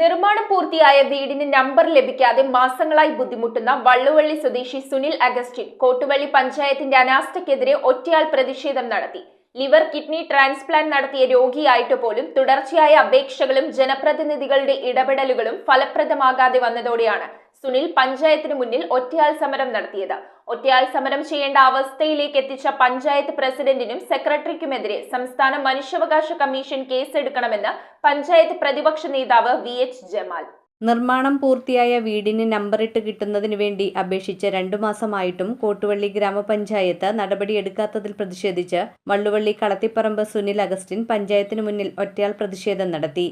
നിർമ്മാണം പൂർത്തിയായ വീടിന് നമ്പർ ലഭിക്കാതെ മാസങ്ങളായി ബുദ്ധിമുട്ടുന്ന വള്ളുവള്ളി സ്വദേശി സുനിൽ അഗസ്റ്റിൻ കോട്ടുവള്ളി പഞ്ചായത്തിന്റെ അനാസ്ഥയ്ക്കെതിരെ ഒറ്റയാൾ പ്രതിഷേധം നടത്തി. ലിവർ കിഡ്നി ട്രാൻസ്പ്ലാന്റ് നടത്തിയ രോഗിയായിട്ട് പോലും തുടർച്ചയായ അപേക്ഷകളും ജനപ്രതിനിധികളുടെ ഇടപെടലുകളും ഫലപ്രദമാകാതെ വന്നതോടെയാണ് സുനിൽ പഞ്ചായത്തിന് മുന്നിൽ ഒറ്റയാൾ സമരം നടത്തിയത്. ഒറ്റയാൾ സമരം ചെയ്യേണ്ട അവസ്ഥയിലേക്ക് എത്തിച്ച പഞ്ചായത്ത് പ്രസിഡന്റിനും സെക്രട്ടറിക്കുമെതിരെ സംസ്ഥാന മനുഷ്യാവകാശ കമ്മീഷൻ കേസെടുക്കണമെന്ന് പഞ്ചായത്ത് പ്രതിപക്ഷ നേതാവ് വി എച്ച് ജമാൽ. നിർമ്മാണം പൂർത്തിയായ വീടിന് നമ്പറിട്ട് കിട്ടുന്നതിന് വേണ്ടി അപേക്ഷിച്ച് രണ്ടു മാസമായിട്ടും കോട്ടുവള്ളി ഗ്രാമപഞ്ചായത്ത് നടപടിയെടുക്കാത്തതിൽ പ്രതിഷേധിച്ച് വള്ളുവള്ളി കളത്തിപ്പറമ്പ് സുനിൽ അഗസ്റ്റിൻ പഞ്ചായത്തിന് മുന്നിൽ ഒറ്റയാൾ പ്രതിഷേധം നടത്തി.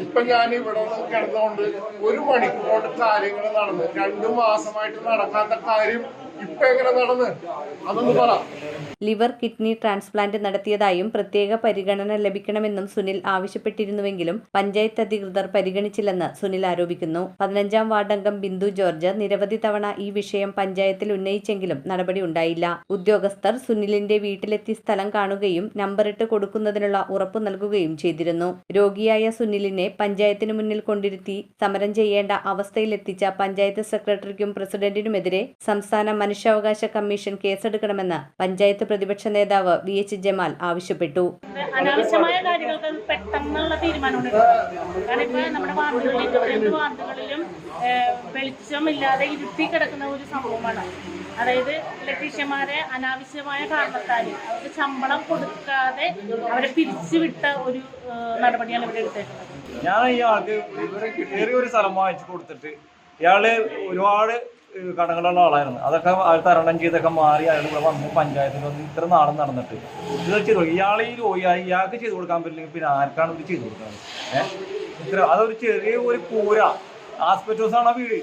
ഇപ്പൊ ഞാൻ ഇവിടെ കിടന്നുകൊണ്ട് ഒരു മണിക്കൂർ കാര്യങ്ങൾ നടന്ന് രണ്ടു മാസമായിട്ട് നടക്കാത്ത കാര്യം ലിവർ കിഡ്നി ട്രാൻസ്പ്ലാന്റ് നടത്തിയതായും പ്രത്യേക പരിഗണന ലഭിക്കണമെന്നും സുനിൽ ആവശ്യപ്പെട്ടിരുന്നുവെങ്കിലും പഞ്ചായത്ത് അധികൃതർ പരിഗണിച്ചില്ലെന്ന് സുനിൽ ആരോപിക്കുന്നു. പതിനഞ്ചാം വാർഡംഗം ബിന്ദു ജോർജ് നിരവധി തവണ ഈ വിഷയം പഞ്ചായത്തിൽ ഉന്നയിച്ചെങ്കിലും നടപടി ഉണ്ടായില്ല. ഉദ്യോഗസ്ഥർ സുനിലിന്റെ വീട്ടിലെത്തി സ്ഥലം കാണുകയും നമ്പറിട്ട് കൊടുക്കുന്നതിനുള്ള ഉറപ്പ് നൽകുകയും ചെയ്തിരുന്നു. രോഗിയായ സുനിലിനെ പഞ്ചായത്തിനു മുന്നിൽ കൊണ്ടിരുത്തി സമരം ചെയ്യേണ്ട അവസ്ഥയിലെത്തിച്ച പഞ്ചായത്ത് സെക്രട്ടറിക്കും പ്രസിഡന്റിനുമെതിരെ സംസ്ഥാന മനുഷ്യാവകാശ കമ്മീഷൻ കേസെടുക്കണമെന്ന് പഞ്ചായത്ത് പ്രതിപക്ഷ നേതാവ് വി എച്ച് ജമാൽ ആവശ്യപ്പെട്ടു. അനാവശ്യമായ കാര്യങ്ങൾക്ക് പെട്ടെന്നുള്ള തീരുമാനമാണ് കാരണം ഇപ്പൊ നമ്മുടെ വാർഡുകളിൽ ഇരുപത്തിരണ്ട് വാർഡുകളിലും വെളിച്ചമില്ലാതെ ഇരുട്ടി കിടക്കുന്ന ഒരു സംഭവമാണ്. അതായത് ഇലക്ട്രീഷ്യന്മാരെ അനാവശ്യമായ കാരണത്താൽ അവർക്ക് ശമ്പളം കൊടുക്കാതെ അവരെ പിരിച്ചുവിട്ട ഒരു നടപടിയാണ് ഇവിടെ എടുത്തേക്കുന്നത്. ഞാൻ ഈ ആൾക്ക് ഇവരെ കിട്ടിയ ഒരു സ്ഥലം വാങ്ങിച്ചു കൊടുത്തിട്ട് ഇയാൾ ഒരുപാട് കടകളുള്ള ആളായിരുന്നു. അതൊക്കെ അയാൾ തരണം ചെയ്തൊക്കെ മാറി അയാൾ ഇവിടെ വന്ന് പഞ്ചായത്തിൽ വന്ന് ഇത്ര നാളും നടന്നിട്ട്. ഇത് ചെയ്തു ഇയാൾ ഈ ഇയാൾക്ക് ചെയ്തു കൊടുക്കാൻ പറ്റില്ലെങ്കിൽ പിന്നെ ആർക്കാണ് ഇത് ചെയ്തു കൊടുക്കുന്നത് ഏഹ് ഇത്ര അതൊരു ചെറിയ ഒരു കൂര ആസ്പെറ്റോസ് ആണ് ആ വീട്.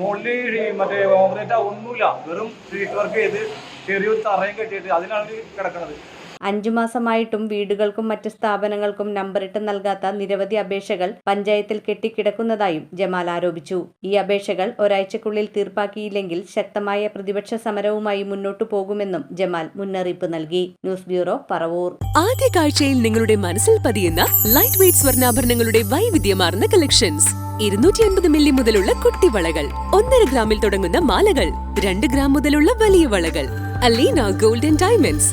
മുകളിൽ മറ്റേ ഓപ്പറേറ്റ് ഒന്നുമില്ല. വെറും സ്ട്രീറ്റ് വർക്ക് ചെയ്ത് ചെറിയൊരു തറയും കെട്ടിയിട്ട് അതിനാണ് കിടക്കുന്നത് അഞ്ചു മാസമായിട്ടും വീടുകൾക്കും മറ്റ് സ്ഥാപനങ്ങൾക്കും നമ്പറിട്ട് നൽകാത്ത നിരവധി അപേക്ഷകൾ പഞ്ചായത്തിൽ കെട്ടിക്കിടക്കുന്നതായും ജമാൽ ആരോപിച്ചു. ഈ അപേക്ഷകൾ ഒരാഴ്ചക്കുള്ളിൽ തീർപ്പാക്കിയില്ലെങ്കിൽ ശക്തമായ പ്രതിപക്ഷ സമരവുമായി മുന്നോട്ടു പോകുമെന്നും ജമാൽ മുന്നറിയിപ്പ് നൽകി. News bureau Paravur. ആദ്യ കാഴ്ചയിൽ നിങ്ങളുടെ മനസ്സിൽ പതിയുന്ന ലൈറ്റ് വെയ്റ്റ് സ്വർണാഭരണങ്ങളുടെ വൈവിധ്യമാർന്ന കളക്ഷൻസ് ഇരുന്നൂറ്റി അൻപത് മില്ലി മുതലുള്ള കുട്ടി വളകൾ ഒന്നര ഗ്രാമിൽ തുടങ്ങുന്ന മാലകൾ. രണ്ട് ഗ്രാം മുതലുള്ള വലിയ വളകൾ. Aleena golden diamonds.